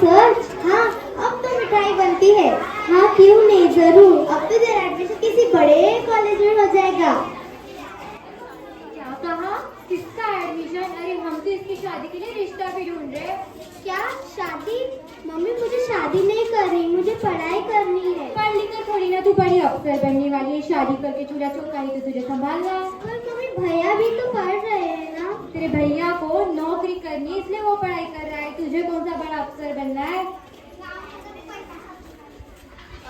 सच हाँ अब तो मिठाई बनती है। हाँ क्यों नहीं? ज़रूर। अब तो तेरा एडमिशन किसी बड़े कॉलेज में हो जाएगा। क्या कहा? किसका एडमिशन अरे हम तो इसकी शादी के लिए रिश्ता भी ढूंढ रहे क्या? शादी? मम्मी मुझे शादी नहीं करनी मुझे पढ़ाई करनी है। पढ़ लिख कर थोड़ी ना तू बड़ी अफसर बनने वाली है। शादी करके चूल्हा चौका ही तो तुझे संभालना। पर मम्मी भैया भी तो पढ़ रहे तेरे भैया को नौकरी करनी है, इसलिए वो पढ़ाई कर रहा है। तुझे कौन सा बड़ा अफसर बनना है?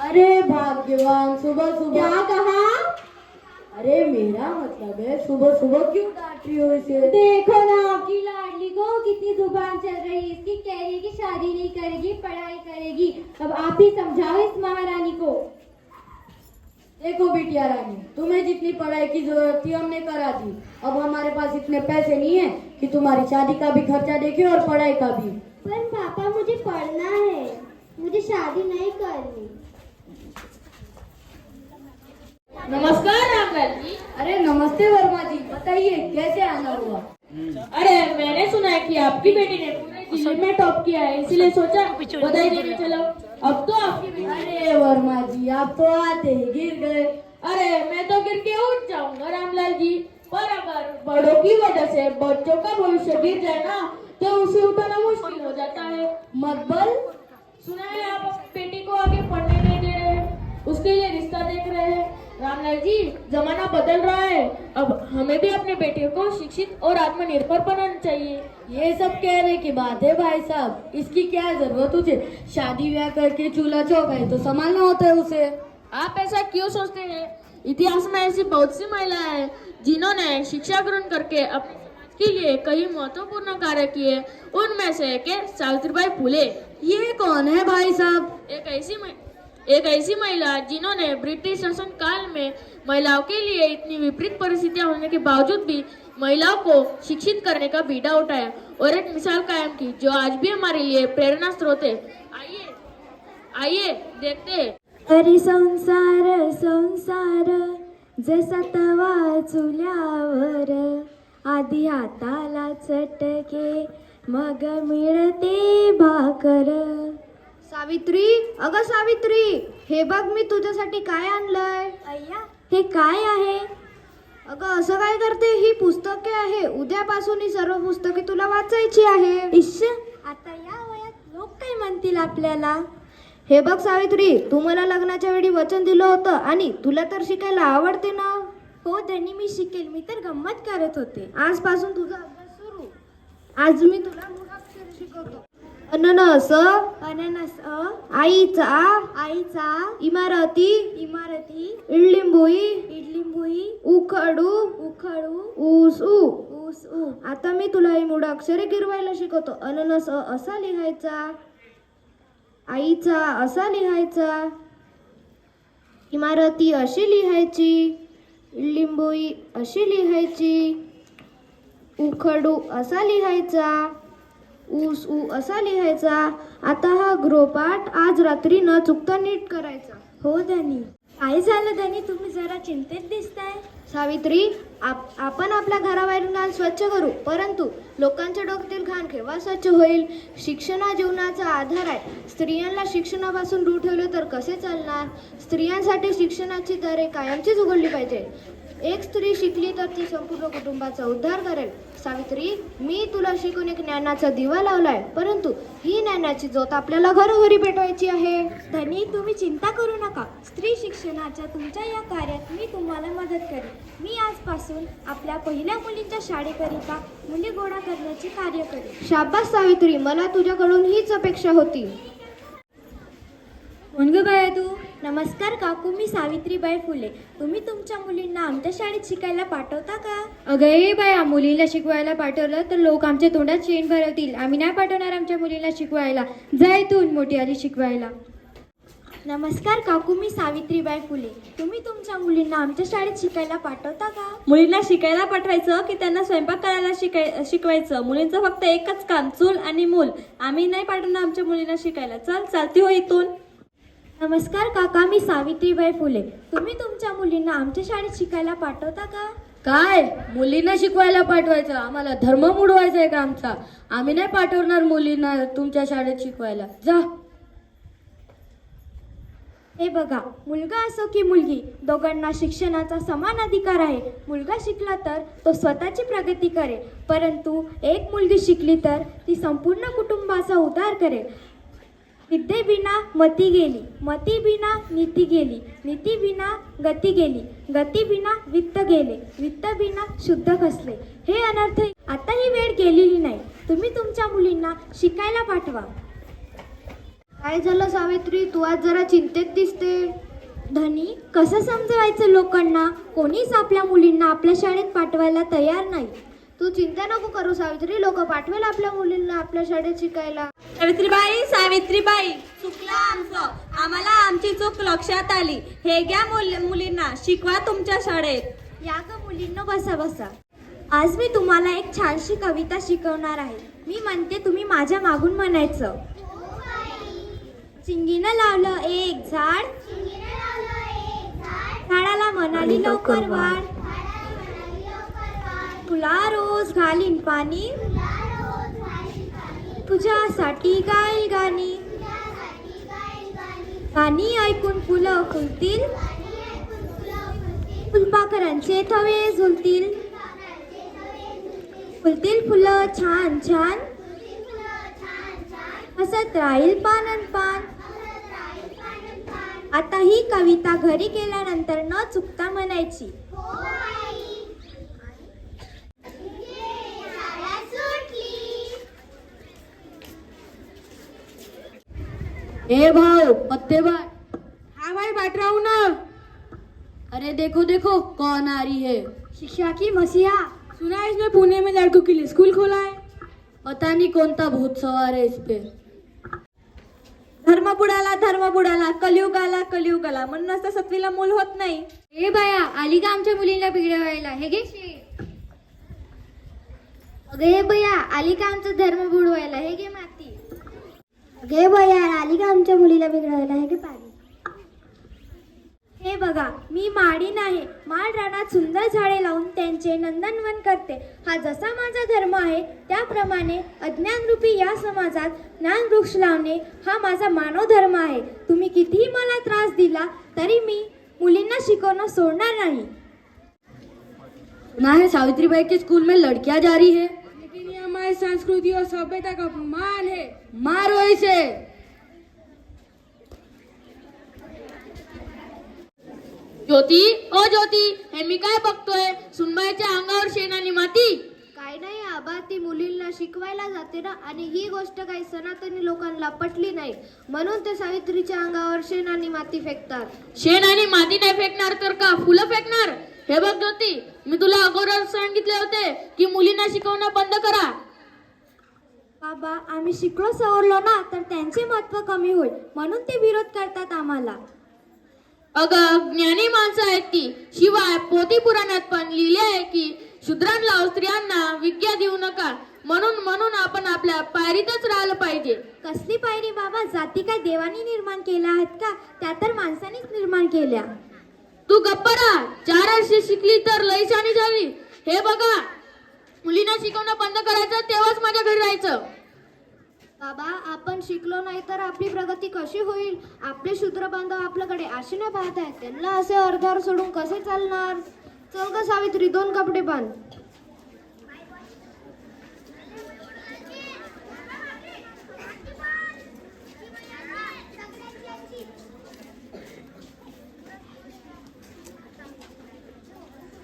अरे भाग्यवान सुबह सुबह क्या कहा? अरे मेरा मतलब है सुबह सुबह क्यों डांट रही हो इसे? देखो ना आपकी लाडली को कितनी जुबान चल रही है। इसकी कह रही है कि शादी नहीं करेगी पढ़ाई करेगी। अब आप ही समझाओ इस महारानी को। देखो बिटिया रानी तुम्हें जितनी पढ़ाई की ज़रूरत थी हमने करा दी। अब हमारे पास इतने पैसे नहीं है कि तुम्हारी शादी का भी खर्चा देखे और पढ़ाई का भी। पर पापा मुझे पढ़ना है। मुझे शादी नहीं करनी। नमस्कार रामलाल जी। अरे नमस्ते वर्मा जी बताइए कैसे आना हुआ? अरे मैंने सुना है कि आपकी बेटी ने पूरे ज़िले में टॉप किया है इसीलिए सोचा बधाई देने चलो। अब तो आपकी अरे वर्मा जी आप तो आते ही गिर गए। अरे मैं तो गिर के उठ जाऊँगा रामलाल जी। पर अगर बड़ों की वजह से बच्चों का भविष्य गिर जाए ना तो उसे उठाना मुश्किल हो जाता है। मकबल सुना है आप बेटी को आगे पढ़ने नहीं दे रहे हैं उसके लिए रिश्ता देख रहे हैं। रामलाल जी जमाना बदल रहा है। अब हमें भी अपने बेटियों को शिक्षित और आत्मनिर्भर बनाना चाहिए। ये सब कहने की बात है भाई साहब। इसकी क्या ज़रूरत उसे? शादी ब्याह करके चूल्हा चौका है तो संभालना होता है उसे। आप ऐसा क्यों सोचते हैं? इतिहास में ऐसी बहुत सी महिलाएँ हैं जिन्होंने शिक्षा ग्रहण करके अपने के लिए कई महत्वपूर्ण कार्य किए। उनमें से एक सावित्रीबाई फुले। ये कौन है भाई साहब? एक ऐसी एक ऐसी महिला जिन्होंने ब्रिटिश शासन काल में महिलाओं के लिए इतनी विपरीत परिस्थितियां होने के बावजूद भी महिलाओं को शिक्षित करने का बीड़ा उठाया और एक मिसाल कायम की जो आज भी हमारे लिए प्रेरणा स्रोत है। आइए आइए देखते हैं। अरे संसार संसार जसा तवा चुल्यावर आधी हाताला चटके मग मिळते भाकर। सावित्री अगं सावित्री हे बघ मी तुझ्यासाठी काय आणलंय. अय्या. हे काय आहे? अगं असं काय करते? ही पुस्तके आहे. उद्यापासून ही सर्व पुस्तके तुला वाचायची आहे. इश्श आता या वयात लोक काय म्हणतील आपल्याला? हे बघ सावित्री तू मला लग्नाच्या वेळी वचन दिलं होतं आणि तुला तर शिकायला आवडते ना? हो धनी मी शिकेल. मी तर गंमत करत होते. आजपासून तुझा अभ्यास सुरू. आज मी तुला मुळाक्षर शिकवतो. अननस अननस अ आईचा आईचा इमारती इमारती इडलिंबोई इडलिंबुई उखडू उखळू ऊस. ऊ ऊस. ऊ आता मी तुला ही मूळ अक्षरे गिरवायला शिकवतो. अननस अ असा लिहायचा आईचा असा लिहायचा इमारती अशी लिहायची लिंबोई अशी लिहायची उखडू असा लिहायचा ऊस ऊ असा लिहायचा आता हा गृहपाठ आज रात्री न चुकता नीट करायचा. हो धनी. काय झालं धनी? तुम्ही जरा चिंतेत दिसताय. सावित्री आप आपण आपल्या घराबाहेरून घाण स्वच्छ करू परंतु लोकांच्या डोक्यातील घाण केव्हा स्वच्छ होईल? शिक्षण हा जीवनाचा आधार आहे. स्त्रियांना शिक्षणापासून दूर ठेवले तर कसे चालणार? स्त्रियांसाठी शिक्षणाची दारे कायमचीच उघडली पाहिजे एक स्त्री शिकली तर ती संपूर्ण कुटुंबाचा उद्धार करेल. सावित्री मी तुला शिकून एक ज्ञानाचा दिवा लावलाय. परंतु ही ज्ञानाची ज्योत आपल्याला घरोघरी पेटवायची आहे. धनी तुम्ही चिंता करू नका. स्त्री शिक्षणाच्या तुमच्या या कार्यात मी तुम्हाला मदत करेन. मी आजपासून आपल्या पहिल्या मुलींच्या शाळेकरिता मुली गोळा करण्याचे कार्य करेन. शाबास सावित्री मला तुझ्याकडून हीच अपेक्षा होती. कोण ग बाया तू? नमस्कार काकू मी सावित्रीबाई फुले. तुम्ही तुमच्या मुलींना आमच्या शाळेत शिकायला पाठवता का? अगं ए बाया मुलीला शिकवायला पाठवलं तर लोक आमच्या तोंडात शेण भरवतील आम्ही नाही पाठवणार आमच्या मुलीला शिकवायला. जाय तू मोठी आली शिकवायला. नमस्कार काकू मी सावित्रीबाई फुले. तुम्ही तुमच्या मुलींना आमच्या शाळेत शिकायला पाठवता का? मुलींना शिकायला पाठवायचं की त्यांना स्वयंपाक करायला शिकाय शिकवायचं? मुलींचं फक्त एकच काम चूल आणि मूल. आम्ही नाही पाठवणार आमच्या मुलींना शिकायला. चल चालती हो इथून. नमस्कार काका मी सावित्रीबाई फुले. तुम्ही तुमच्या मुलींना आमच्या शाळेत शिकायला पाठवता का? काय? मुलींना शिकवायला पाठवायचं. आम्हाला धर्म मुडवायचा आहे का आमचा? आम्ही नाही पाठवणार मुलींना तुमच्या शाळेत शिकवायला. जा. हे बघा मुलगा असो की मुलगी दोघांना शिक्षणाचा समान अधिकार आहे. मुलगा शिकला तर तो स्वतःची प्रगती करेल. परंतु एक मुलगी शिकली तर ती संपूर्ण कुटुंबाचा उद्धार करेल. विद्येविना मती गेली. मती बिना नीती गेली. नीती बिना गती गेली. गती बिना वित्त गेले. वित्त बिना शुद्ध कसले हे अनर्थ आता ही वेळ गेलेली नाही. तुम्ही तुमच्या मुलींना शिकायला पाठवा. काय झालं सावित्री? तू आज जरा चिंतेत दिसते. धनी कसं समजवायचं लोकांना? कोणीच आपल्या मुलींना आपल्या शाळेत पाठवायला तयार नाही. तू चिंता नको करू सावित्री. लोक पाठवेल आपल्या मुलींना आपल्या शाळेत शिकायला. सावित्रीबाई सावित्रीबाई चुकलं आमचं. आम्हाला आमची चूक लक्षात आली. हे घ्या मुल मुलींना. शिकवा तुमच्या शाळेत. या ग मुलींनो बसा बसा. आज मी तुम्हाला एक छानशी कविता शिकवणार आहे. मी म्हणते तुम्ही माझ्या मागून म्हणायचं. चिंगीनं लावलं एक झाड. झाडाला म्हणाली लवकर वाढ. तुला रोज घालीन पाणी. तुझ्यासाठी गाईल गाणी. गाणी ऐकून फुलं फुलतील. फुलपाखरांचे थवे झुलतील. फुलतील फुलं छान छान. हसत राहील पान पान. आता ही कविता घरी गेल्यानंतर न चुकता म्हणायची. ए भाव पत्ते बाट हाँ भाई बाट रहा हूँ ना. अरे देखो देखो कौन आ रही है? शिक्षा की मसीहा सुना है इसने पुणे में लड़कों के लिए स्कूल खोला है? पता नहीं कौन सा भूत सवार है इस पे। धर्म बुडाला धर्म बुडाला कलियुग आला कलियुग आला म्हणूनच तर सत्वीला मूल होत नाही. ए बाया आली का आमच्या मुलींना बिघडवायला हे घे. अगं हे बया आली का आमचं धर्म बुडवायला हे घे माती गे बया आली का आमच्या मुलीला बिघडवायला आहे की पाणी. हे बघा मी माडीन आहे माळ रानात सुंदर झाडे लावून त्यांचे नंदनवन करते. हा जसा माझा धर्म आहे त्याप्रमाणे अज्ञानरूपी या समाजात ज्ञान वृक्ष लावणे हा माझा मानव धर्म आहे. तुम्ही कितीही मला त्रास दिला तरी मी मुलींना शिकवणं सोडणार नाही. ना है के स्कूल में लड़कियां जा रही है. हमारी संस्कृति और सभ्यता का अपमान है। मारो इसे। ज्योती ओ ज्योती हे मी काय बघतोय? सुनबाईच्या अंगावर शेण आणि माती? काय नाही आबा ती मुलींना शिकवायला जाते ना आणि ही गोष्ट काही सनातनी लोकांना पटली नाही. म्हणून ते सावित्रीच्या अंगावर शेण आणि माती फेकतात. शेण आणि माती नाही फेकणार तर का? फुलं फेकणार? हे बघ ज्योती मी तुला अगोदर सांगितले होते की मुलींना शिकवणं बंद करा. बाबा आम्ही शिकलो सवरलो ना तर त्यांचे महत्त्व कमी होईल. म्हणून ते विरोध करतात आम्हाला. अगं ज्ञानी माणसं आहेत ती शिवाय पोथी पुराणात पण लिहिले आहे की शूद्रांना स्त्रियांना विद्या देऊ नका. म्हणून म्हणून आपण आपल्या पायरीतच राहिलं पाहिजे. कसली पायरी बाबा? जाती काय देवानी निर्माण केल्या आहेत का? त्या तर माणसानीच निर्माण केल्या. तू गप्प राहा. चार वर्षे शिकली तर लयशानी झाली. हे बघा मुलींना शिकवणं बंद करायचं तेव्हाच माझ्या घरी राहायचं बाबा आपण शिकलो नाही तर आपली प्रगती कशी होईल? आपले शूद्र बांधव आपल्याकडे आशेने पाहत आहेत. त्यांना असे अर्धार सोडून कसे चालणार? चल ग सावित्री दोन कपडे बांध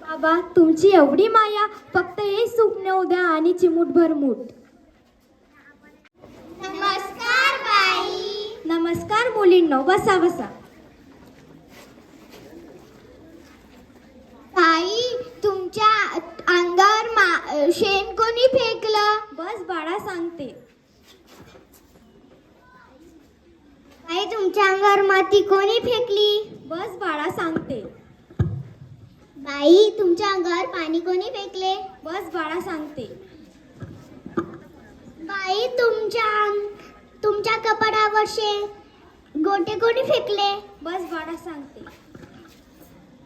बाबा तुमची एवढी माया फक्त हे सुख नेऊ द्या आणि चिमूटभर मूठ नमस्कार बाई. नमस्कार मुलींनो बसा बसा. बाई तुमच्या अंगावर मा शेण कोणी फेकलं? बस बाळा सांगते. बाई तुमच्या अंगावर माती कोणी फेकली? बस बाळा सांगते. बाई तुमच्या अंगावर पाणी कोणी फेकले? बस बाळा सांगते. बाई तुमच्या तुमच्या कपाडावर शेण गोटे कोणी फेकले? बस बाळा सांगते.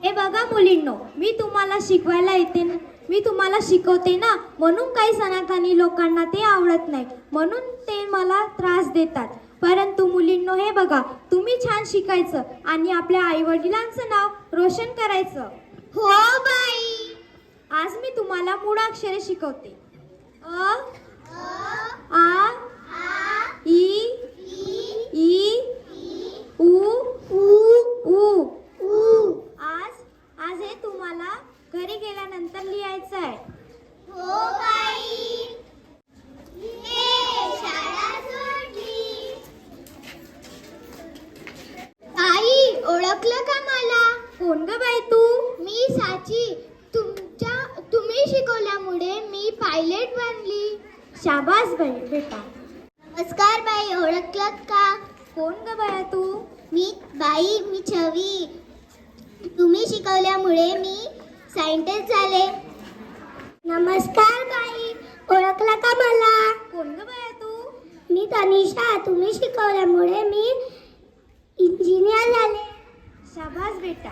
हे बघा मुलींनो मी तुम्हाला शिकवायला येते न- मी तुम्हाला शिकवते ना म्हणून काही सनातनी लोकांना ते आवडत नाही म्हणून ते मला त्रास देतात. परंतु मुलींनो हे बघा तुम्ही छान शिकायचं आणि आपल्या आई वडिलांचं नाव रोशन करायचं. हो बाई. आज मी तुम्हाला मूळाक्षरे शिकवते. अ आ ई ई उ उ उ आज आज हे तुम्हाला घरी गेल्यानंतर लिहायचं आहे हो बाई ये शाळा सुटली आई ओळखलं का मला कोण ग बाई तू मी साची तुमच्या तुम्ही शिकवल्यामुळे मी पायलट बनली शाबास बाई बेटा. नमस्कार बाई ओळखलं का? कोण ग बाया तू? मी बाई मी छवी. तुम्ही शिकवल्यामुळे मी सायंटिस्ट झाले. नमस्कार बाई ओळखला का मला? कोण ग बाया तू? मी तनिषा तुम्ही शिकवल्यामुळे मी इंजिनियर झाले. शाबास बेटा.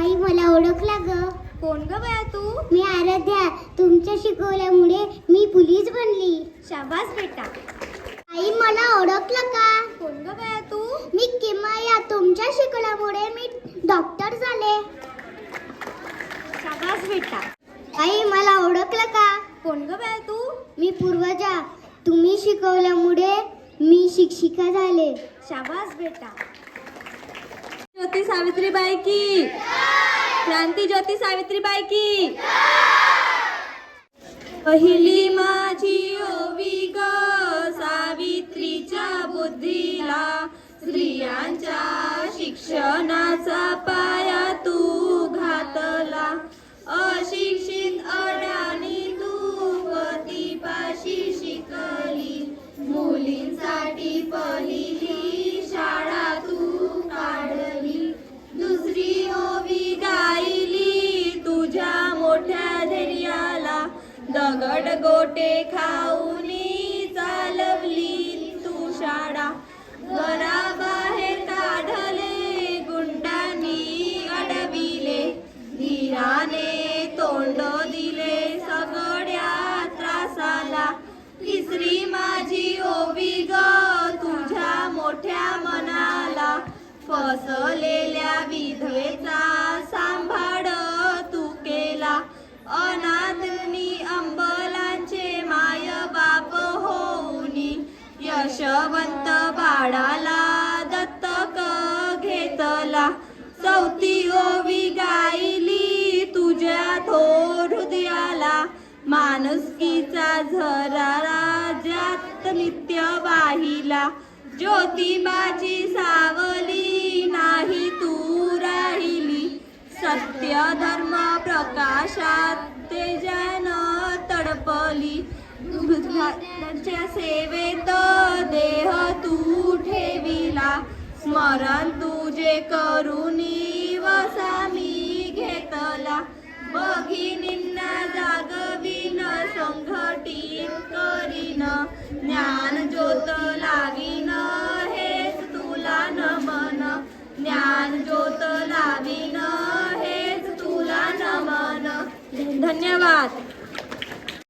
आई मला ओळखला ग. कोण ग बाया तू? मी आराध्या तुमच्या शिकवल्यामुळे मी पोलीस बनली. शाबास बेटा. आई मला ओळखलं का? कोण ग बाया तू? मी किमया तुमच्या शिकवल्यामुळे मी डॉक्टर झाले. शाबास बेटा. आई मला ओळखलं का? कोण ग बाया तू? मी पूर्वजा तुम्ही शिकवल्यामुळे मी शिक्षिका झाले. शाबास बेटा. ज्योती सावित्रीबाई की. क्रांती ज्योती सावित्रीबाई की. पहिली माझी ओवी ग सावित्रीच्या बुद्धीला स्त्रियांच्या शिक्षणाचा पाया तू घातला. अशिक्षित अडाणी तू पतीपाशी शिकली मुलींसाठी पहिली गोटे खाऊनी चालवली तू शाळा. घराबाहेर काढले गुंडांनी अडविले. धीराने तोंड दिले सगळ्या त्रासाला. तिसरी माझी ओबी ग तुझ्या मोठ्या मनाला. फसलेल्या विधवेचा यशवंत बाळाला दत्तक घेतला. चौथी ओवी गायली तुझ्या थोर हृदयाला. माणुसकीचा झरा राजात नित्य वाहिला. ज्योतिबाची सावली नाही तू राहिली. सत्य धर्म प्रकाशात तेजानं तडपली. बुद्धाच्या सेवेत देह तू ठेविला. स्मरण तुझे करुणी वसा मी घेतला. भगिनींना जागविन संघटित करीन. ज्ञान ज्योत लावीन हेच तुला नमन. ज्ञान ज्योत लावीन हेच तुला नमन. धन्यवाद.